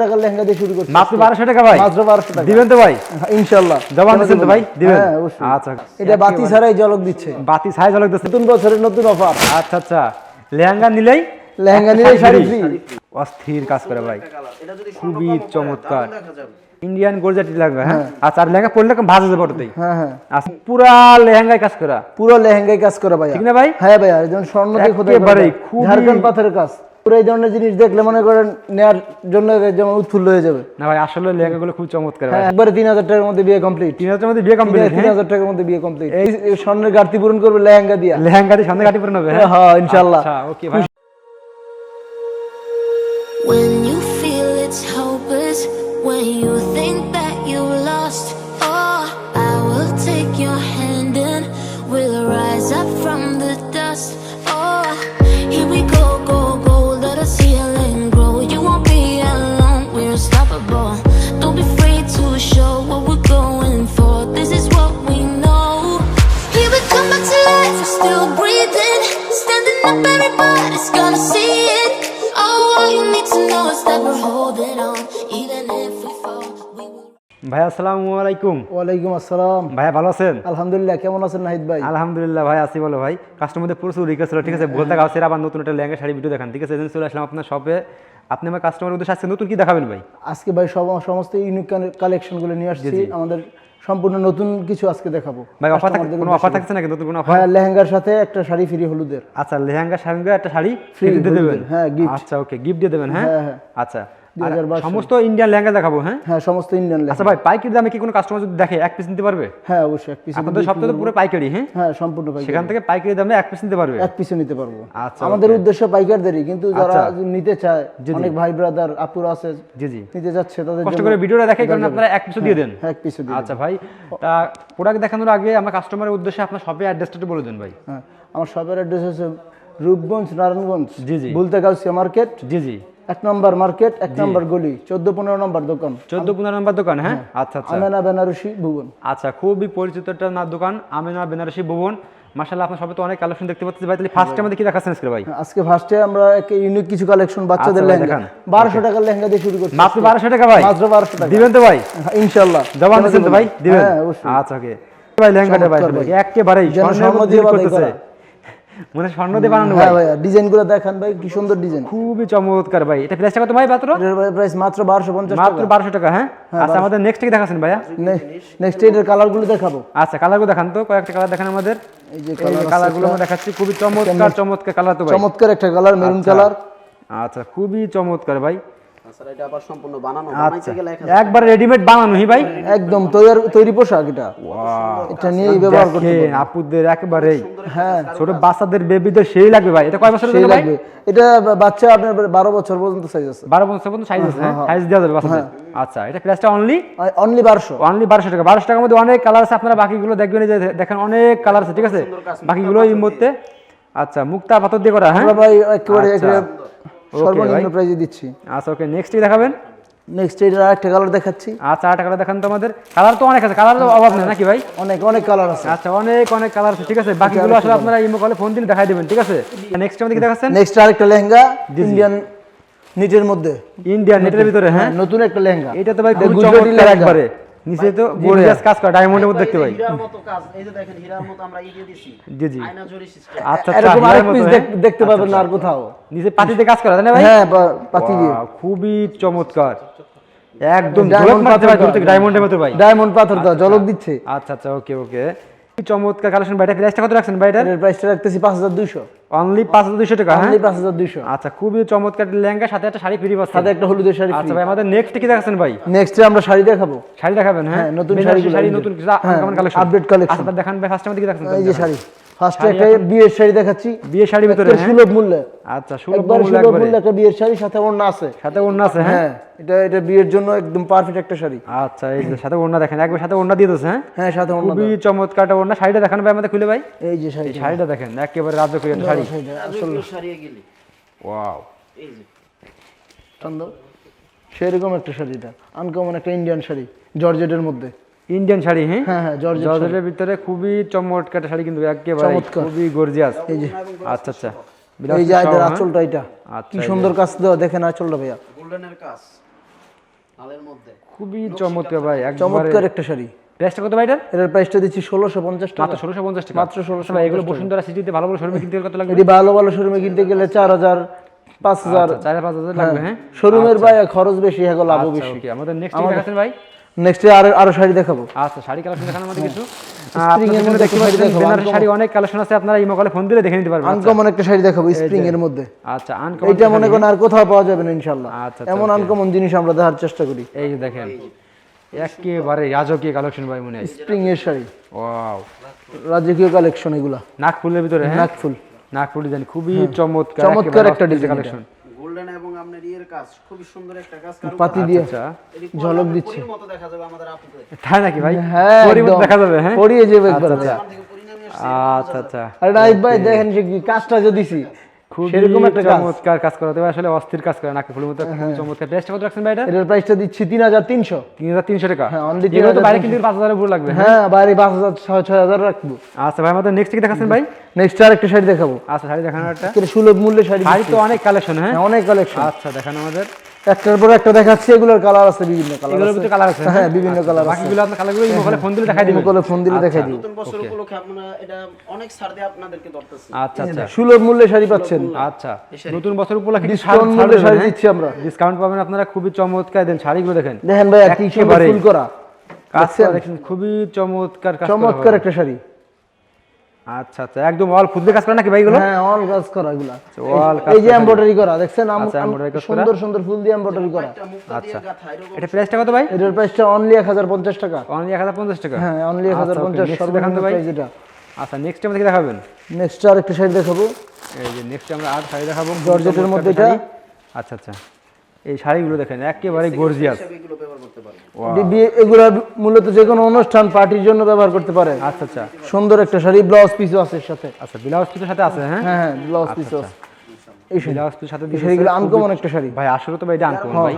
টাকার লেহেঙ্গা দিয়ে শুরু করছি। মাত্র বারোশো টাকা ভাই? মাত্র বারোশো টাকা। দিবেন তো ভাই? ইনশাল্লাহ জবান দিচ্ছেন তো ভাই? দিবেন। হ্যাঁ অবশ্যই। আচ্ছা এটা বাতি ছাড়াই ঝলক দিচ্ছে। বাতি ছাই ঝলক দিচ্ছে। নতুন বছরের নতুন অফার। আচ্ছা আচ্ছা। লেহেঙ্গা নিলেই লেহেঙ্গা নিলেই শাড়ি ফ্রি অস্থির কাজ করে ভাই। খুবই চমৎকার। ইন্ডিয়ান গোলজাটি লেহেঙ্গা হ্যাঁ? আচ্ছা আর লেহেঙ্গা পরলে ভাজা যাবে ওটাতেই? হ্যাঁ হ্যাঁ। আচ্ছা পুরা লেহেঙ্গায় কাজ করা। পুরো লেহেঙ্গায় কাজ করা ঠিক না ভাই? হ্যাঁ যেমন স্বর্ণ দিয়ে খোদাই ঝাড়খণ্ড পাথরের কাজ। পুরো এই ধরনের জিনিস দেখলে মনে করেন নেয়ার জন্য যেমন উৎফুল্ল হয়ে যাবে। না ভাই আসলে লেহেঙ্গাগুলো খুব চমৎকার ভাই। হ্যাঁ একবারে তিন হাজার টাকার মধ্যে বিয়ে কমপ্লিট তিন হাজার মধ্যে বিয়ে কমপ্লিট তিন হাজার টাকার মধ্যে বিয়ে কমপ্লিট এই স্বর্ণের ঘাটতি পূরণ করবে লেহেঙ্গা দিয়া। লেহেঙ্গা দিয়ে সন্ধ্যা কাটি পরে নেবে হ্যাঁ ইনশাল্লাহ আচ্ছা ওকে ভাই। When you feel it's hopeless, when you think that you lost, ভাই আসসালামু আলাইকুম। ওয়ালাইকুম আসসালাম। ভাইয়া ভালো আছেন? আলহামদুলিল্লাহ কেমন আছেন নাহিদ ভাই? আলহামদুলিল্লাহ ভাই আসি বলো ভাই। কাস্টমারদের প্রচুর রিকোয়েস্ট ঠিক আছে? বলতে গাছে আবার নতুন একটা লেহেঙ্গা শাড়ি ভিডিও দেখান ঠিক আছে? এজেন্সি চলে আসলাম আপনার শপে আপনি আমার কাস্টমার উদ্দেশ্যে আজকে নতুন কি দেখাবেন ভাই? আজকে ভাই সব সমস্ত ইউনিক কালেকশনগুলো নিয়ে আসছি। আমাদের সম্পূর্ণ নতুন কিছু আজকে দেখাবো। ভাই অফার থাকে কোনো অফার থাকছে নাকি? নতুন কোনো অফার হ্যাঁ লেহেঙ্গার সাথে একটা শাড়ি ফ্রি হলুদের। আচ্ছা লেহেঙ্গা শাড়ি একটা শাড়ি ফ্রি দিয়ে দেবেন? হ্যাঁ, gift। আচ্ছা ওকে গিফট দিয়ে দেবেন হ্যাঁ? হ্যাঁ, হ্যাঁ। আচ্ছা। আর 2022 সমস্ত ইন্ডিয়ান লেহেঙ্গা দেখাবো হ্যাঁ? হ্যাঁ সমস্ত ইন্ডিয়ান আচ্ছা ভাই পাইকারি দামে কি কোনো কাস্টমার যদি দেখে এক পিস নিতে পারবে? হ্যাঁ অবশ্যই এক পিস আপনাদের সপ্তাহে তো পুরো পাইকারি হ্যাঁ? হ্যাঁ সম্পূর্ণ পাইকারি। সেখান থেকে পাইকারি দামে এক পিস নিতে পারবে? এক পিসে নিতে পারব। আচ্ছা, আমাদের উদ্দেশ্য পাইকারদেরই কিন্তু যারা আচ্ছা। নিতে চায়। অনেক ভাই ব্রাদার আপুরা আছে জি জি। নিতে যাচ্ছে তাদের কষ্ট করে ভিডিওটা দেখাই কারণ আপনারা এক পিসও দিয়ে দেন। হ্যাঁ, এক পিসে দিই আচ্ছা ভাই তা প্রোডাক্ট দেখানোর আগে আমার কাস্টমারের উদ্দেশ্যে আপনার শপে অ্যাড্রেসটা একটু বলে দেন ভাই। হ্যাঁ আমার শপের অ্যাড্রেস হচ্ছে রূপগঞ্জ নারায়ণগঞ্জ জি, জি। বুলতে গাউসিয়া মার্কেট জি জি। এক নম্বর মার্কেট এক নম্বর গলি চোদ্দ পনেরো নম্বর দোকান। চোদ্দ পনেরো নম্বর দোকান হ্যাঁ? আচ্ছা আচ্ছা। আমেনা বেনারসি ভুবন। আচ্ছা খুবই পরিচিত একটা না দোকান আমেনা বেনারসি ভুবন। মাসাল্লাহ আপনার সবে তো অনেক কালেকশন দেখতে পাচ্ছি ভাই তাহলে ফার্স্ট আমাদের কি দেখাচ্ছেন আজকে ভাই? আজকে ফার্স্টে আমরা একটা ইউনিক কিছু কালেকশন বাচ্চাদের আচ্ছা, লেহেঙ্গা। দেখান। বারোশো টাকার লেহেঙ্গা দিয়ে শুরু করছি। মাত্র বারোশো টাকা ভাই? মাত্র বারোশো টাকা। দিবেন তো ভাই? হ্যাঁ, ইনশাল্লাহ জবান দিচ্ছেন তো ভাই? দিবেন? হ্যাঁ অবশ্যই। আচ্ছা ওকে ভাই লেহেঙ্গাটা ভাই যেন মধ্যে করতেছে। করা। মানে স্বর্ণ দিয়ে বানানো হ্যাঁ ভাই। ডিজাইনগুলো দেখান ভাই কি সুন্দর ডিজাইন। খুবই চমৎকার ভাই। এটা প্রাইসটা কত ভাই মাত্র? প্রাইস মাত্র বারোশো পঞ্চাশ মাত্র টাকা বারোশো টাকা হ্যাঁ? আচ্ছা আমাদের নেক্সট কি দেখাচ্ছেন ভাইয়া? নেক্সট এটার কালারগুলো দেখাবো। আচ্ছা কালারগুলো দেখান তো কয়েকটা কালার দেখান আমাদের। এই যে এই যে কালারগুলো আমরা দেখাচ্ছি খুবই চমৎকার চমৎকার কালার তো ভাই। চমৎকার একটা কালার মেরুন। কালার আচ্ছা খুবই চমৎকার ভাই। তাছাড়া এটা আবার সম্পূর্ণ বানানো আচ্ছা। বানাইতে গেলে একবার রেডিমেড বানানো ভাই। একদম তৈরি তৈরি পোশাক এটা। এটা নিয়েই ব্যবহার করতে পারবেন। আপুদের একেবারেই। হ্যাঁ। ছোট বাচ্চাদের বেবিদের সেই লাগবে ভাই। এটা কয় বছরের জন্য ভাই? এটা বাচ্চা আপনার বারো বছর পর্যন্ত সাইজ আছে। বারো বছর পর্যন্ত সাইজ আছে হ্যাঁ? সাইজ দেওয়া যাবে বাচ্চাদের। আচ্ছা এটা প্রাইসটা অনলি অনলি বারোশো। অনলি বারোশো টাকা। বারোশো টাকার মধ্যে অনেক কালার আছে। আপনারা বাকিগুলো দেখবেন যে দেখেন অনেক কালার আছে ঠিক আছে? বাকিগুলো এই মুহূর্তে। আচ্ছা মুক্তা পাথর দিয়ে করা হ্যাঁ? ভাই একেবারে সর্বনিম্ন। প্রাইজে দিচ্ছি। আচ্ছা ওকে নেক্সট দেখাবেন? নেক্সট এটার আরেকটা কালার দেখাচ্ছি। আচ্ছা আটটা কালার দেখান তো আমাদের। কালার তো অনেক আছে কালার তো অভাব নেই নাকি ভাই? অনেক অনেক কালার আছে। আচ্ছা অনেক অনেক কালার আছে ঠিক আছে? বাকিগুলো আসলে আপনারা ইমো কলে ফোন দিলে দেখাই দেবেন ঠিক আছে? নেক্সট আমাদের কি দেখাচ্ছেন? নেক্সট আরেকটা লেহেঙ্গা ইন্ডিয়ান নিটের মধ্যে। ইন্ডিয়ান নেটের ভিতরে হ্যাঁ? নতুন একটা লেহেঙ্গা। এটা তো ভাই গুজরাটি লেহেঙ্গা। নিচে তো গর্জিয়াস কাজ করা ডায়মন্ডের মধ্যে দেখতে পাই। হীরার মতো কাজ এই যে দেখেন হীরার মতো আমরা ইয়ে দিছি জি জি। আয়না জড়ি সিস্টেম আচ্ছা আচ্ছা এরকম আরেক পিস হ্যাঁ? দেখতে পাবেন না আর কোথাও। নিচে পাতিতে কাজ করা তাই না ভাই? হ্যাঁ পাতি দিয়ে। খুবই চমৎকার। একদম ঝলক মারতে ভাই পাথর দূর থেকে ডায়মন্ডের মতো ভাই। ডায়মন্ড পাথর দাও ঝলক দিচ্ছে। আচ্ছা আচ্ছা ওকে ওকে। কি চমৎকার কালেকশন ভাই এটা প্রাইসটা কত রাখছেন? ভাই এটার? এর প্রাইসটা রাখতেছি পাঁচ হাজার দুইশো। অনলি পাঁচ হাজার দুইশো টাকা হ্যাঁ? অনলি পাঁচ হাজার দুইশো। আচ্ছা খুবই চমৎকার লেহেঙ্গা সাথে একটা শাড়ি ফ্রি পাচ্ছেন। সাথে একটা হলুদের শাড়ি আচ্ছা ভাই আমাদের নেক্সট কি দেখাচ্ছেন ভাই? নেক্সট আমরা শাড়ি দেখাবো। শাড়ি দেখাবেন হ্যাঁ? হ্যাঁ, নতুন শাড়ি শাড়ি নতুন কিছু হ্যাঁ, কালেকশন আচ্ছা দেখান ভাই ফার্স্ট আমাদের কি দেখাচ্ছেন? এই যে শাড়ি। ফার্স্টে একটা বিয়ের শাড়ি দেখাচ্ছি। বিয়ে শাড়ির ভিতরে হ্যাঁ? সুলভ মূল্যে। আচ্ছা সুলভ মূল্যে একটা বিয়ের শাড়ি সাথে ওড়না আছে। সাথে ওড়না আছে হ্যাঁ? হ্যাঁ এটা এটা বিয়ের জন্য একদম পারফেক্ট একটা শাড়ি। আচ্ছা এই যে সাথে ওড়না দেখেন একবার সাথে ওড়না দিয়ে হ্যাঁ? হ্যাঁ সাথে ওড়না খুবই চমৎকার একটা ওড়না। শাড়িটা দেখান ভাই আমাদের খুলে ভাই। এই যে শাড়ি শাড়িটা দেখেন একেবারে রাজকীয় একটা শাড়ি। রাজকীয় সারিয়ে গেলি ওয়াও। এই যে সেরকম একটা শাড়িটা আনকমন একটা ইন্ডিয়ান শাড়ি জর্জেটের মধ্যে। ইন্ডিয়ান শাড়ি হ্যাঁ? হ্যাঁ হ্যাঁ জর্জেটের ভিতরে খুবই চমৎকার শাড়ি কিন্তু একেবারে খুবই গর্জিয়াস এই যে। আচ্ছা আচ্ছা। এই যে এটার সহ, হ্যাঁ? আঁচলটা এটা। আচ্ছা, কি সুন্দর কাজ দেওয়া দেখেন আঁচলটা ভাইয়া। গোল্ডেনের কাজ লালের মধ্যে। খুবই চমৎকার ভাই একবারে চমৎকার একটা শাড়ি। প্রাইসটা কত ভাই এটার? এটার প্রাইসটা দিচ্ছি ষোলোশো পঞ্চাশ টাকা। মাত্র ষোলোশো পঞ্চাশ টাকা। মাত্র 1650 ভাই এগুলো বসুন্ধরা সিটিতে ভালো ভালো শোরুমে কিনতে গেলে কত লাগবে? এটি ভালো ভালো শোরুমে কিনতে গেলে চার হাজার পাঁচ হাজার। আচ্ছা, চার পাঁচ হাজার লাগবে হ্যাঁ। শোরুমের ভাই খরচ বেশি হ্যাঁ লাভও আচ্ছা, বেশি। আমাদের নেক্সট ভাই? নেক্সট আরও আরও শাড়ি দেখাবো। আচ্ছা শাড়ি কালেকশন দেখানোর মধ্যে কিছু? Spring এর মধ্যে বেনারসি শাড়ি অনেক কালেকশন আছে আপনারা ইমো কলে ফোন দিলে দেখে নিতে পারবেন। আচ্ছা, আনকমন একটা শাড়ি দেখাবো স্প্রিং এর মধ্যে। আচ্ছা আনকমন এইটা মনে করেন আর কোথাও পাওয়া যাবে না ইনশাল্লাহ আচ্ছা, এমন আনকমন জিনিস আমরা দেখার চেষ্টা করি। এই যে দেখেন একেবারে রাজকীয় কালেকশন ভাই মনে হয়। স্প্রিং এর শাড়ি। ওয়াও রাজকীয় কালেকশন এগুলা। নাকফুলের ভিতরে হ্যাঁ? নাকফুল নাকফুল ডিজাইন খুবই চমৎকার চমৎকার একটা এটা। কালেকশন গোল্ডেন এবং আপনার ইয়ের কাজ খুবই সুন্দর একটা কাজ। পাতি দিয়ে আচ্ছা ঝলক দিচ্ছে। পরীর মতো দেখা যাবে আমাদের আপুকে। তাই নাকি ভাই? হ্যাঁ। দেখা যাবে হ্যাঁ? পরিয়ে যাবে একবার আচ্ছা, আচ্ছা। আচ্ছা আচ্ছা। আর নাইক ভাই দেখেন যে কি কাজটা যে দিছি। সেরকম একটা চমৎকার কাজ করাতে হবে আসলে অস্থির কাজ করে নাকফুলের মতো খুবই চমৎকার। প্রাইসটা কত রাখছেন ভাই এটা এটার প্রাইসটা দিচ্ছি তিন হাজার তিনশো। তিন হাজার তিনশো টাকা। হ্যাঁ, only এগুলো তো বাইরে কিন্তু পাঁচ হাজারের লাগবে হ্যাঁ? হ্যাঁ বাইরে পাঁচ হাজার ছয় ছয় হাজার রাখব। আচ্ছা ভাই আমাদের নেক্সট কি দেখাচ্ছেন ভাই? নেক্সট আর একটা শাড়ি দেখাবো। আচ্ছা শাড়ি দেখানো একটা। সুলভ মূল্যে শাড়ি শাড়ি তো অনেক কালেকশন হ্যাঁ? হ্যাঁ, অনেক কালেকশন আচ্ছা দেখানো আমাদের। একটার পর একটা দেখাচ্ছি এগুলোর কালার আছে বিভিন্ন কালার এগুলোর ভিতরে কালার আছে। হ্যাঁ বিভিন্ন কালার আছে। বাকিগুলো আপনার কালারগুলো কলে ফোন দিলে দেখাই দিবেন। কলে ফোন দিলে দেখাই দিই নতুন বছর উপলক্ষে আপনারা এটা অনেক ছাড় দিয়ে আপনাদেরকে ধরতেছি। আচ্ছা আচ্ছা। সুলভ মূল্যে শাড়ি পাচ্ছেন। আচ্ছা নতুন বছর উপলক্ষে ডিসকাউন্ট মূল্যে শাড়ি দিচ্ছি আমরা। ডিসকাউন্ট পাবেন আপনারা খুবই চমৎকার দেন শাড়িগুলো দেখেন। দেখেন ভাই কি সুন্দর ফুল করা। কাজ করা দেখেন খুবই চমৎকার কাজ চমৎকার একটা শাড়ি। আচ্ছা আচ্ছা। একদম অল ফুল দিয়ে কাজ করে নাকি ভাই এগুলো? হ্যাঁ অল কাজ করা এগুলা। all কাজ এই যে। এমব্রয়ডারি করা দেখছেন? আচ্ছা। সুন্দর সুন্দর ফুল দিয়ে এমব্রয়ডারি করা। এরকম এটা প্রাইসটা কত ভাই? এটার প্রাইসটা অনলি এক হাজার পঞ্চাশ টাকা। অনলি এক হাজার পঞ্চাশ টাকা? হ্যাঁ অনলি এক হাজার আচ্ছা, সর্বনিম্ন দেখান তো ভাই। প্রাইস এটা। আচ্ছা নেক্সট আমাদের কি দেখাবেন? নেক্সট আর একটা শাড়ি দেখাবো। এই যে নেক্সট আমরা আর শাড়ি দেখাবো। জর্জেটের মধ্যে এটা? আচ্ছা আচ্ছা। এই শাড়িগুলো দেখেন একেবারে গর্জিয়াস করতে পারবেন এগুলা মূলত যে কোনো অনুষ্ঠান পার্টির জন্য ব্যবহার করতে পারে। আচ্ছা আচ্ছা। সুন্দর একটা শাড়ি ব্লাউজ পিসও আছে এর সাথে। আচ্ছা ব্লাউজ পিসের সাথে আছে হ্যাঁ? হ্যাঁ হ্যাঁ ব্লাউজ পিসও আছে। এই ব্লাউজ পিসের সাথে এই দিয়েছে শাড়িগুলো আনকমন একটা শাড়ি। ভাই আসলে তো ভাই এটা আনকমন ভাই।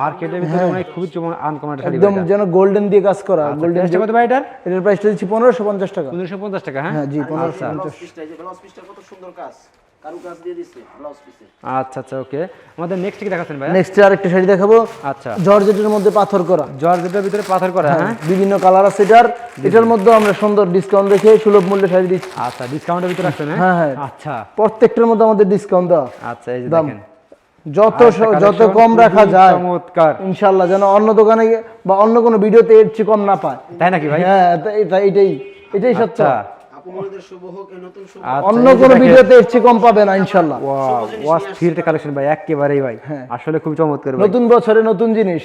মার্কেটের ভিতরে অনেক খুবই আনকমন একটা শাড়ি একদম যেন গোল্ডেন দিয়ে কাজ করা গোল্ডেন কত ভাই এটার? এটার প্রাইসটা দিচ্ছি পনেরোশো পঞ্চাশ টাকা। পনেরোশো পঞ্চাশ টাকা হ্যাঁ? হ্যাঁ জি পনেরোশো আচ্ছা ব্লাউজ পিসটা ব্লাউজ পিসটা কত সুন্দর কাজ। কারু দিয়ে দিচ্ছে ব্লাউজ পিসে। আচ্ছা আচ্ছা ওকে। আমাদের নেক্সট কি দেখাচ্ছেন ভাই নেক্সট আর শাড়ি দেখাবো। আচ্ছা। জর্জেটের মধ্যে পাথর করা। জর্জেটের ভিতরে পাথর করা হ্যাঁ বিভিন্ন কালার আছে এটার। এটার মধ্যে আমরা সুন্দর ডিসকাউন্ট রেখে সুলভ মূল্যে শাড়ি দিচ্ছি। আচ্ছা ডিসকাউন্টের ভিতরে রাখছেন হ্যাঁ, হ্যাঁ হ্যাঁ। আচ্ছা। প্রত্যেকটার মধ্যে আমাদের ডিসকাউন্ট দেওয়া। আচ্ছা এই যে দেখেন। যত যত কম রাখা যায় চমৎকার। ইনশাল্লাহ যেন অন্য দোকানে গিয়ে- বা অন্য কোনো ভিডিওতে এর চেয়ে কম না পায়। তাই নাকি ভাই? হ্যাঁ এটা- এটা- এটাই এটাই সত্য। আচ্ছা নতুন আচ্ছা, অন্য কোনো ভিডিওতে এর চেয়ে কম পাবে না ইনশাল্লাহ ওয়াও অস্থির কালেকশন ভাই একেবারেই ভাই। আসলে খুব চমৎকার ভাই। নতুন বছরে নতুন জিনিস।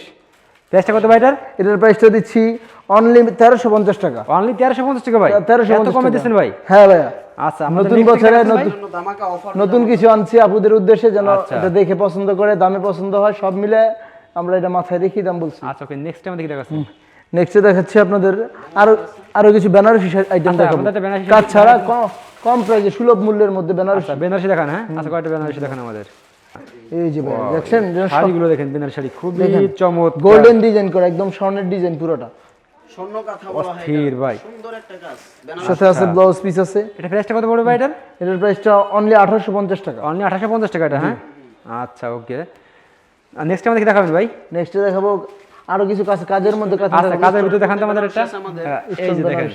প্রাইসটা কত ভাই এটার? এটার প্রাইসটা দিচ্ছি অনলি তেরোশো পঞ্চাশ টাকা। অনলি তেরোশো পঞ্চাশ টাকা ভাই? তেরোশো কমে দিচ্ছেন ভাই? হ্যাঁ ভাইয়া। আচ্ছা নতুন বছরে নতুন জন্য ধামাকা অফার নতুন কিছু আনছি আপুদের উদ্দেশ্যে যেন আচ্ছা। এটা দেখে পছন্দ করে দামে পছন্দ হয় সব মিলে আমরা এটা মাথায় রেখে দাম বলছি। আচ্ছা ওকে নেক্সট আমাদের কি দেখাচ্ছেন নেক্সটে দেখাচ্ছি আপনাদের আরও আরও কিছু বেনারসি আইটেম আচ্ছা, দেখাবো। কাজ ছাড়া কম- প্রাইসে সুলভ মূল্যের মধ্যে বেনারসি আচ্ছা বেনারসি দেখান হ্যাঁ? আচ্ছা কয়টা বেনারসি দেখান আমাদের? এই যে ভাই, দেখছেন? শাড়িগুলো দেখেন বেনারসি শাড়ি খুবই চমৎকার। গোল্ডেন ডিজাইন করা একদম স্বর্ণের ডিজাইন পুরোটা। স্বর্ণ কাঁথা বলা হয় অস্থির ভাই। সুন্দর একটা কাজ বেনারস সাথে আছে ব্লাউজ পিস আছে। এটা প্রাইসটা কত পড়বে ভাই এটার এটার প্রাইসটা অনলি আঠারোশো পঞ্চাশ টাকা। অনলি আঠাশো পঞ্চাশ টাকা এটা হ্যাঁ? আচ্ছা ওকে আর নেক্সট আমাদের কি দেখাবেন ভাই? নেক্সটে দেখাবো আরও কিছু কাজ কাজের মধ্যে কাজ আচ্ছা কাজের ভিতরে দেখান তো আমাদের একটা। হ্যাঁ, এই যে দেখেন।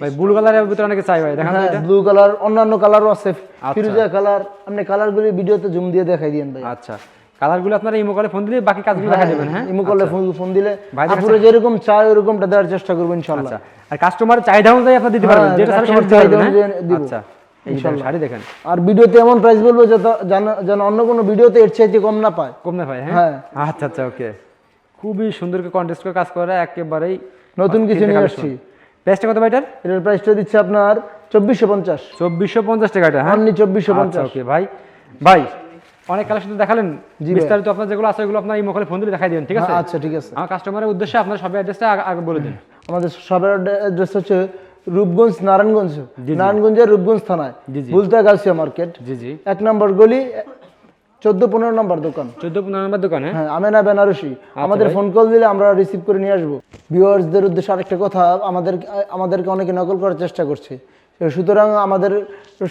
ভাই ব্লু কালারের ভিতরে অনেকে চাই ভাই দেখান হ্যাঁ এটা। ব্লু কালার অন্যান্য কালারও আছে। আচ্ছা। ফিরোজা কালার আপনি কালারগুলি ভিডিওতে জুম দিয়ে দেখাই দিয়েন ভাই। আচ্ছা। কালারগুলো আপনারা ইমো করে ফোন দিলে বাকি কাজগুলো দেখা দেবেন হ্যাঁ? ইমো করলে ফোন ফোন দিলে ভাই আপুরে যেরকম চায় ওরকমটা দেওয়ার চেষ্টা করব ইনশাল্লাহ আচ্ছা। আর কাস্টমার চাহিদা অনুযায়ী আপনি দিতে পারবেন হ্যাঁ, যেটা সেটা চাহিদা হ্যাঁ? অনুযায়ী দিব। আচ্ছা। শাড়ি দেখেন। আর ভিডিওতে এমন প্রাইস বলব যেন- যেন অন্য কোনো ভিডিওতে এর চাইতে কম না পায়। কম না হ্যাঁ? হ্যাঁ। আচ্ছা আচ্ছা ওকে খুবই সুন্দর করে কন্টেস্ট করে কাজ করে একেবারেই নতুন কিছু নিয়ে আসছি। প্রাইসটা কত ভাইটার এটার? প্রাইসটা দিচ্ছে আপনার চব্বিশশো পঞ্চাশ। চব্বিশশো পঞ্চাশ টাকা এটা হ্যাঁ? চব্বিশশো আচ্ছা পঞ্চাশ ওকে ভাই। ভাই অনেক কালেকশন দেখালেন। বিস্তারিত আপনার যেগুলো আছে ওগুলো আপনার ইমো করে ফোন দিলে দেখাই দিবেন ঠিক আছে? আচ্ছা ঠিক আছে। আমার কাস্টমারের উদ্দেশ্যে আপনার সব অ্যাড্রেসটা আগে বলে দিন। আমাদের সবার অ্যাড্রেস হচ্ছে রূপগঞ্জ নারায়ণগঞ্জ। নারায়ণগঞ্জের রূপগঞ্জ থানায়। বুলতা গাছিয়া মার্কেট জি জি। এক নম্বর গলি চোদ্দ পনেরো নম্বর দোকান। চোদ্দ পনেরো নম্বর দোকানে? হ্যাঁ আমেনা বেনারসি। আমাদের ফোন কল দিলে আমরা রিসিভ করে নিয়ে আসব। ভিউয়ার্সদের উদ্দেশ্যে আরেকটা কথা আমাদের আমাদেরকে অনেকে নকল করার চেষ্টা করছে। সুতরাং আমাদের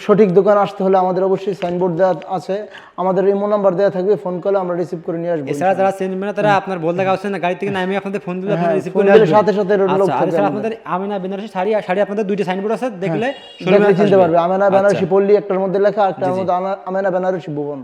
সঠিক দোকান আসতে হলে আমাদের অবশ্যই সাইনবোর্ড দেওয়া আছে। আমাদের ইমো নাম্বার দেওয়া থাকবে ফোন করলে আমরা রিসিভ করে নিয়ে আসব। এছাড়া যারা না তারা আপনার বলতে গাউছেন না গাড়ি থেকে নামে আপনাদের ফোন দিলে আপনারা হ্যাঁ, রিসিভ করে সাথে সাথে লোক আচ্ছা আমাদের। আপনাদের আমিনা বেনারসি শাড়ি শাড়ি আপনাদের দুইটা সাইনবোর্ড আছে দেখলে দেখলে চিনতে পারবে। আমেনা বেনারসি আচ্ছা। পল্লী একটার মধ্যে লেখা একটার মধ্যে আমেনা বেনারসি ভুবন।